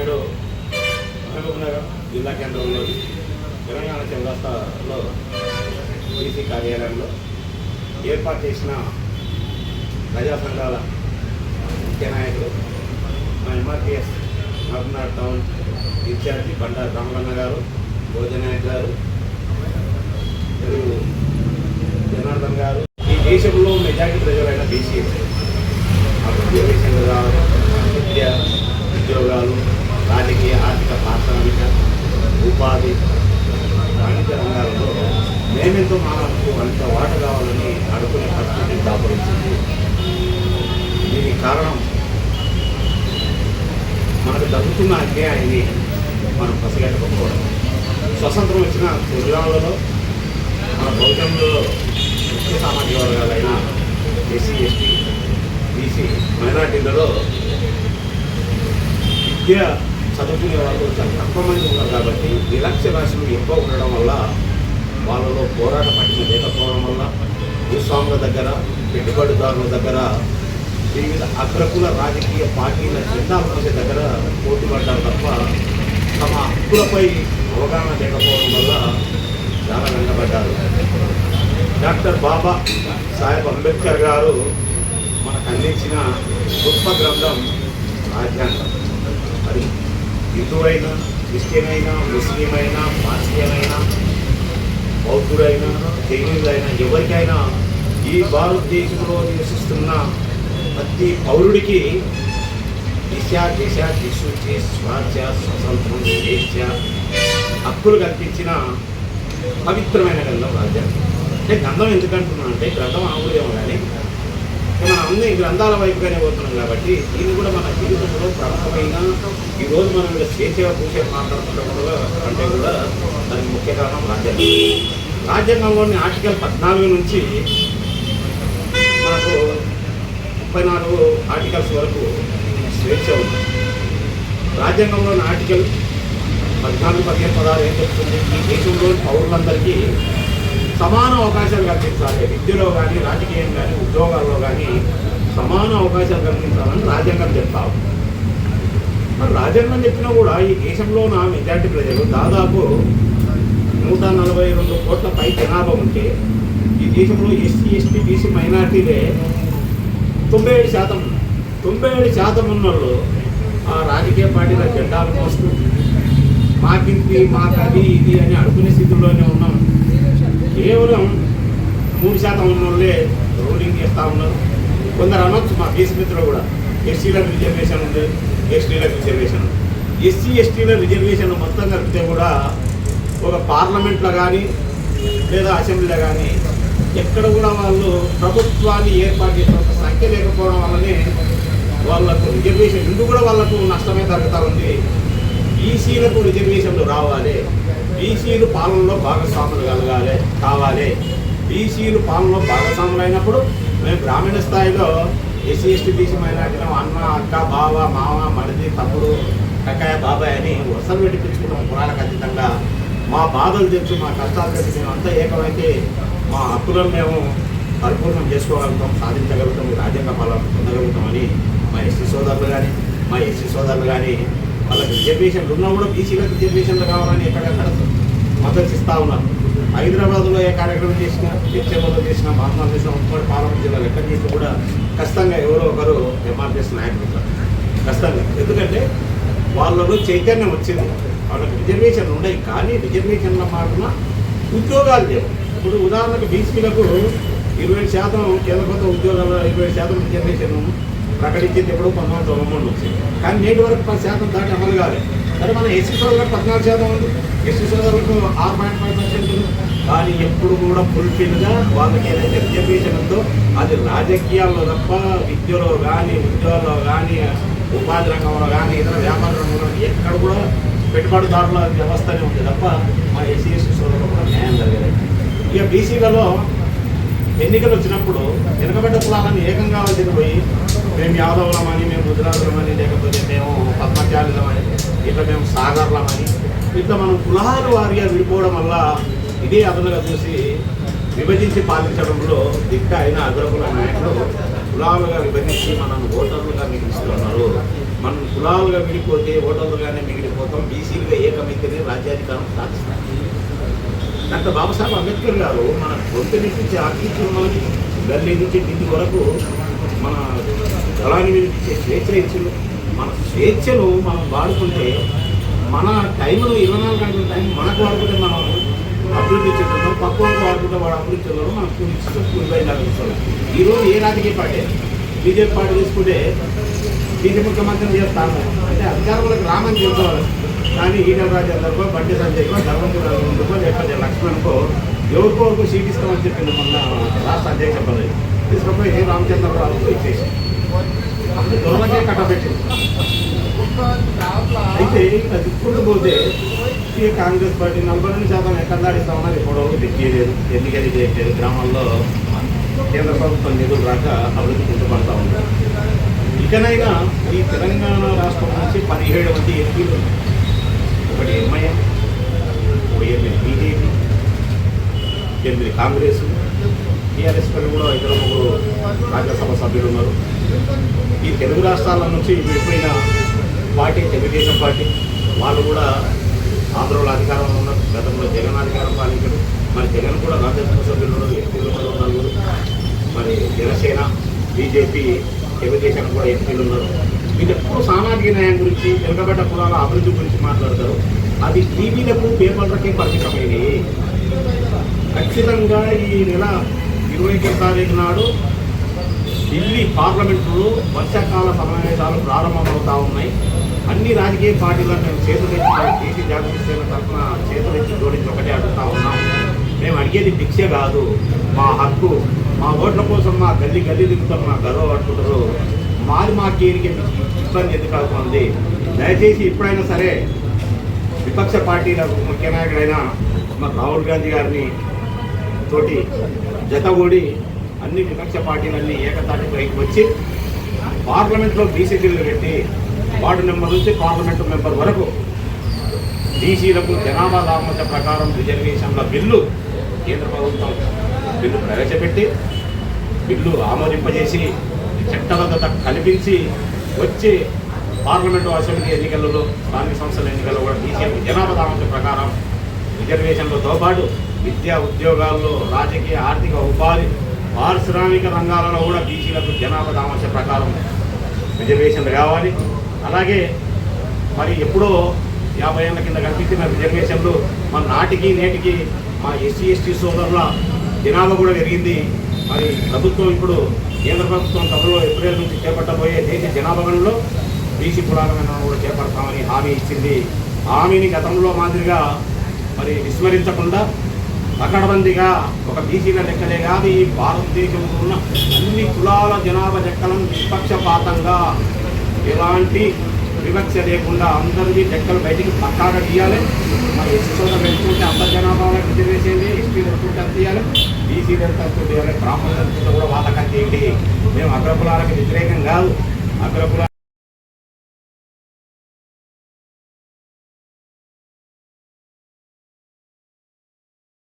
నేడు మహబూబ్నగర్ జిల్లా కేంద్రంలోని తెలంగాణ చౌరస్తాలో బీసీ కార్యాలయంలో ఏర్పాటు చేసిన ప్రజా సంఘాల ముఖ్య నాయకులు మా MRTS Mahabubnagar town incharge Bandaru Ramalanna గారు భోజనాయక్ గారు జనార్దన్ గారు. ఈ దేశంలో మెజారిటీ ప్రజలైన బీసీ అభివృద్ధి విషయంలో విద్య ఉద్యోగాలు రాజకీయ ఆర్థిక పారిశ్రామిక ఉపాధి వాణిజ్య రంగాలలో మేమెంతో మనకు అంత వాట కావాలని అడుగునే పరిస్థితి దాపరించింది దీనికి కారణం మనకు జరుగుతున్న అన్యాయాన్ని మనం పసిగట్టకపోవడం. స్వతంత్రం వచ్చిన తొలినాళ్ళలో మన బౌద్ధంలో ముఖ్య సామాజిక వర్గాలైన ఎస్సీ ఎస్టీ బీసీ మైనార్టీలలో విద్య చదువుకునే వాళ్ళు చాలా తక్కువ మంది ఉన్నారు కాబట్టి నిరక్షరాస్యులు ఎక్కువ ఉండడం వల్ల వాళ్ళలో పోరాట పట్టిన లేకపోవడం వల్ల భూస్వాముల దగ్గర పెట్టుబడిదారుల దగ్గర వివిధ అగ్రకుల రాజకీయ పార్టీల చిన్న మధ్య దగ్గర పోటీ పడ్డారు తప్ప తమ హక్కులపై అవగాహన లేకపోవడం వల్ల చాలా వెంటబడ్డారు డాక్టర్ బాబా సాహెబ్ అంబేద్కర్ గారు మనకు అందించిన గొప్ప గ్రంథం రాజ్యాంగం. హిందువైనా క్రిస్టియన్ అయినా ముస్లిం అయినా పార్సియన్ అయినా బౌద్ధుడైనా జైనులైనా ఎవరికైనా ఈ భారతదేశంలో నివసిస్తున్న ప్రతి పౌరుడికి దిశ దిశ దిశుచి స్వార్థ స్వతంత్రం స్వేచ్ఛ హక్కులు కల్పించిన పవిత్రమైన గ్రంథం రాజ్యాంగం. అంటే గ్రంథం ఎందుకంటున్నాం అంటే గ్రంథం ఆమూల్యం కానీ మనం అన్ని గ్రంథాల వైపుగానే పోతున్నాం కాబట్టి దీన్ని కూడా మన జీవితంలో ప్రారంభమైన ఈరోజు మనం ఇక్కడ స్వేచ్ఛ పూసే మాట్లాడుతుండడం కూడా అంటే కూడా దానికి ముఖ్య కారణం రాజ్యాంగం. రాజ్యాంగంలోని ఆర్టికల్ పద్నాలుగు నుంచి మనకు ముప్పై నాలుగు ఆర్టికల్స్ వరకు స్వేచ్ఛ ఉంది. రాజ్యాంగంలోని ఆర్టికల్ పద్నాలుగు పదిహేను పదహారు ఏం చెప్తుంది ఈ దేశంలోని పౌరులందరికీ సమాన అవకాశాలు కల్పించాలి. విద్యలో కానీ రాజకీయం కానీ ఉద్యోగాల్లో కానీ సమాన అవకాశాలు కల్పించాలని రాజ్యాంగం చెప్తావు మరి రాజ్యాంగం చెప్పినా కూడా ఈ దేశంలో నా మెజార్టీ ప్రజలు దాదాపు నూట నలభై రెండు కోట్ల పై జనాభా ఉంటే ఈ దేశంలో ఎస్సీ ఎస్టీ బీసీ మైనార్టీలే తొంభై ఏడు శాతం తొంభై ఏడు శాతం ఉన్న వాళ్ళు ఆ రాజకీయ పార్టీల జెండాలు మోస్తూ మాకింది మా అది ఇది అని అడుగునే స్థితిలోనే ఉన్నాం. కేవలం మూడు శాతం ఉన్న వాళ్ళే రూలింగ్ చేస్తూ ఉన్నారు. కొందరు అనొచ్చు మా బీసీ మిత్రులు కూడా. ఎస్సీలకు రిజర్వేషన్ ఉంది ఎస్టీలకు రిజర్వేషన్ ఉంది. ఎస్సీ ఎస్టీల రిజర్వేషన్ మొత్తం కలిపితే కూడా ఒక పార్లమెంట్లో కానీ లేదా అసెంబ్లీలో కానీ ఎక్కడ కూడా వాళ్ళు ప్రభుత్వాన్ని ఏర్పాటు చేసిన సంఖ్య లేకపోవడం వల్లనే వాళ్ళకు రిజర్వేషన్ ఇందు కూడా వాళ్ళకు నష్టమే జరుగుతూ ఉంది. బీసీలకు రిజర్వేషన్లు రావాలి. బీసీలు పాలనలో భాగస్వాములు కలగాలి కావాలి. బీసీలు పాలనలో భాగస్వాములు అయినప్పుడు మేము గ్రామీణ స్థాయిలో ఎస్సీ ఎస్టీ బీసీ మైనార్టీలో అన్న అక్క బావ మామ మరిది తమ్ముడు కక్కాయ బాబాయ్ అని వరుసలు పెట్టి పిలుచుకున్నాం ఖచ్చితంగా అతీతంగా. మా బాధలు తెచ్చు మా కష్టాలు తెలిసి మేము అంతా ఏకమైతే మా హక్కులను మేము పరిపూర్ణం చేసుకోగలుగుతాం సాధించగలుగుతాం రాజ్యాంగ పాలన పొందగలుగుతామని మా ఎస్సీ సోదరులు కానీ మా ఎస్సీ సోదరులు కానీ వాళ్ళకి రిజర్వేషన్లు ఉన్నా కూడా బీసీలకు రిజర్వేషన్లు కావాలని ఎక్కడెక్కడ మద్దతు ఇస్తా ఉన్నారు. హైదరాబాద్లో ఏ కార్యక్రమం చేసినా చర్చలో చేసినా భారతదేశం ఉమ్మడి పార్లమెంట్ జిల్లాలు ఎక్కడ చేసినా కూడా ఖచ్చితంగా ఎవరో ఒకరు ఎంఆర్ఎస్ నాయకులు ఖచ్చితంగా. ఎందుకంటే వాళ్ళలో చైతన్యం వచ్చింది. వాళ్ళకి రిజర్వేషన్లు ఉన్నాయి కానీ రిజర్వేషన్ల మాత్రం ఉద్యోగాలు లేవు. ఇప్పుడు ఉదాహరణకు బీసీలకు ఇరవై శాతం కేంద్ర ప్రభుత్వ ఉద్యోగాల ఇరవై శాతం రిజర్వేషన్ ప్రకటించింది ఎప్పుడు పంతొమ్మిది వందల తొంభై మూడు నుంచి. కానీ నేటి వరకు పది శాతం దాటి అమలు కాలేదు సరే మన ఎస్సీ సోదరులకు పద్నాలుగు శాతం ఉంది. ఎస్సీ సోదరులకు ఆరు పాయింట్ ఫైవ్ పర్సెంట్ ఉంది. కానీ ఎప్పుడు కూడా ఫుల్ఫిల్గా వాళ్ళకి ఏదైతే రిజర్వేషన్ ఉందో అది రాజకీయాల్లో తప్ప విద్యలో కానీ ఉద్యోగాల్లో కానీ ఉపాధి రంగంలో కానీ ఇతర వ్యాపార రంగంలో ఎక్కడ కూడా పెట్టుబడిదారుల వ్యవస్థనే ఉంది తప్ప మా ఎస్సీ ఎస్సీ సోదరులకు కూడా న్యాయం జరగలేదు. ఇక బీసీలలో ఎన్నికలు వచ్చినప్పుడు వెనుకబడ్డ కులాలను ఏకంగా వచ్చింది పోయి మేము యాదవులమని మేము గుజరాతులమని లేకపోతే మేము పద్మచారులమని ఇట్లా మేము సాగర్లమని ఇట్లా మనం కులాల వారిగా విడిపోవడం వల్ల ఇదే అదులుగా చూసి విభజించి పాలించడంలో దిక్క అయిన అగ్రకుల నాయకులు కులాలుగా విభజించి మనం ఓటర్లుగా మిగిలిస్తున్నారు. మనం కులాలుగా విడిపోతే ఓటర్లుగానే మిగిలిపోతాం. బీసీలుగా ఏకమైతేనే రాజ్యాధికారం సాధిస్తాం డాక్టర్ బాబాసాహెబ్ అంబేద్కర్ గారు మన గొంతు నుంచి ఆర్టించి గల్లీ నుంచి ఢిల్లీ వరకు మన దళాన్ని మీద ఇచ్చే స్వేచ్ఛ ఇచ్చారు. మన స్వేచ్ఛను మనం వాడుకుంటే మన టైంలో ఇరవై నాలుగు గంటల టైం మనకు వాడుకుంటే మనం అభివృద్ధి చెందుతాం పక్క వాళ్ళకి వాడుకుంటే వాడు అభివృద్ధి చెందడం మనం కూలిస్తాం కూలిపోయి లాగిస్తాం ఈరోజు ఏ రాజకీయ పార్టీ బీజేపీ పార్టీ తీసుకుంటే బీజేపీ ముఖ్యమంత్రిని చేస్తాను అంటే అధికారంలోకి రామని చెప్తారు కానీ ఈటల రాజు రాజేందర్కో బండి సంజయ్కో ధర్మపుర రఘునందకో లేకపోతే లక్ష్మణ్కో ఎవరికో ఒక సీట్ ఇస్తామని చెప్పింది మొన్న రాష్ట్ర అధ్యక్ష పదవి. తీసుకుపోయి రామచంద్రరావుకు ఇచ్చేసి. అప్పుడు దొరలకే కట్టబెట్టింది అయితే అది ఇప్పుడు పోతే ఈ కాంగ్రెస్ పార్టీ నలభై రెండు శాతం ఎక్కడ దాడిస్తామన్నది ఇప్పుడు దిక్కేయలేదు ఎన్నికలు చేయట్లేదు. గ్రామాల్లో కేంద్ర ప్రభుత్వం నిధులు రాక అభివృద్ధి కుంటుపడతా ఉన్నారు ఇకనైనా ఈ తెలంగాణ రాష్ట్రం నుంచి పదిహేడు మంది ఎంపీలు ఒకటి ఎంఐఎం ఓఎంఏ బీజేపీ ఎనిమిది కాంగ్రెస్ టీఆర్ఎస్ పని కూడా ఇద్దరు ముగ్గురు రాజ్యసభ సభ్యులు ఉన్నారు. ఈ తెలుగు రాష్ట్రాల నుంచి విడిపోయిన పార్టీ తెలుగుదేశం పార్టీ వాళ్ళు కూడా ఆంధ్రలో అధికారంలో ఉన్నారు. గతంలో జగన్ అధికారం పాలించారు మరి జగన్ కూడా రాజ్యసభ సభ్యులు ఉన్నారు. ఎంపీలు ఉన్నారు. నలుగురు మరి జనసేన బీజేపీ తెలుగుదేశం కూడా ఎంపీలు ఉన్నారు? వీళ్ళు ఎప్పుడు సామాజిక న్యాయం గురించి వెనుకబడ్డ కులాల అభివృద్ధి గురించి మాట్లాడతారు. అది టీవీలకు పేపర్లకే పరిమితమైనవి ఖచ్చితంగా ఈ నెల ఇరవై ఒకటి తారీఖు నాడు ఢిల్లీ పార్లమెంటులో వర్షాకాల సమావేశాలు ప్రారంభమవుతా ఉన్నాయి. అన్ని రాజకీయ పార్టీలను మేము చేతులెత్తి దేశీ జాగృతి సేన తరఫున చేతులెత్తి జోడించి ఒకటే అడుగుతా ఉన్నాం. మేము అడిగేది భిక్ష కాదు. మా హక్కు మా ఓట్ల కోసం మా గల్లీ గల్లీ దిగుతాం మా గర్వ పట్టుకుంటారు. మాది మా కేరికి ఇబ్బంది ఎందుకు అవుతుంది? దయచేసి ఎప్పుడైనా సరే విపక్ష పార్టీలకు ముఖ్య నాయకుడైన మా రాహుల్ గాంధీ గారిని తోటి జతగూడి అన్ని విపక్ష పార్టీలన్నీ ఏకతాటి పైకి వచ్చి పార్లమెంట్లో బీసీసీలు పెట్టి వార్డు మెంబర్ నుంచి పార్లమెంటు మెంబర్ వరకు బీసీలకు జనాభా దామత ప్రకారం రిజర్వేషన్ల బిల్లు కేంద్ర ప్రభుత్వం బిల్లు ప్రవేశపెట్టి బిల్లు ఆమోదింపజేసి చట్టబద్ధత కల్పించి వచ్చి పార్లమెంటు అసెంబ్లీ ఎన్నికలలో స్థానిక సంస్థల ఎన్నికల్లో కూడా బీసీలకు జనాభా దామత ప్రకారం రిజర్వేషన్లతో పాటు విద్యా ఉద్యోగాల్లో రాజకీయ ఆర్థిక ఉపాధి పారిశ్రామిక రంగాలలో కూడా బీసీలకు జనాభా దామర్శ ప్రకారం రిజర్వేషన్లు కావాలి అలాగే మరి ఎప్పుడో యాభై ఏళ్ళ కింద కల్పించిన రిజర్వేషన్లు మన నాటికి నేటికి మా ఎస్సీ ఎస్టీ సోదరుల జనాభా కూడా పెరిగింది. మరి ప్రభుత్వం ఇప్పుడు కేంద్ర ప్రభుత్వం త్వరలో ఏప్రిల్ నుంచి చేపట్టబోయే దేశ జనాభా గణంలో బీసీ కులాలను కూడా చేపడతామని హామీ ఇచ్చింది. హామీని గతంలో మాదిరిగా మరి విస్మరించకుండా పకడ్బందీగా ఒక బీసీల లెక్కలే కాదు ఈ భారతదేశంలో ఉన్న అన్ని కులాల జనాభా లెక్కలను నిష్పక్షపాతంగా ఎలాంటి వివక్ష లేకుండా అందరినీ లెక్కలు బయటికి పక్కాగా తీయాలి మరి ఎస్సీ పెంచుకుంటే అంత జనాభా రిజర్వేషన్ ఎస్టీ పెంచుకుంటే అంత తీయాలి సీనియర్ ఎంత తీయాలి కూడా వాళ్ళకంటే ఏంటి? మేము అగ్రకులాలకు వ్యతిరేకం కాదు. అగ్రకుల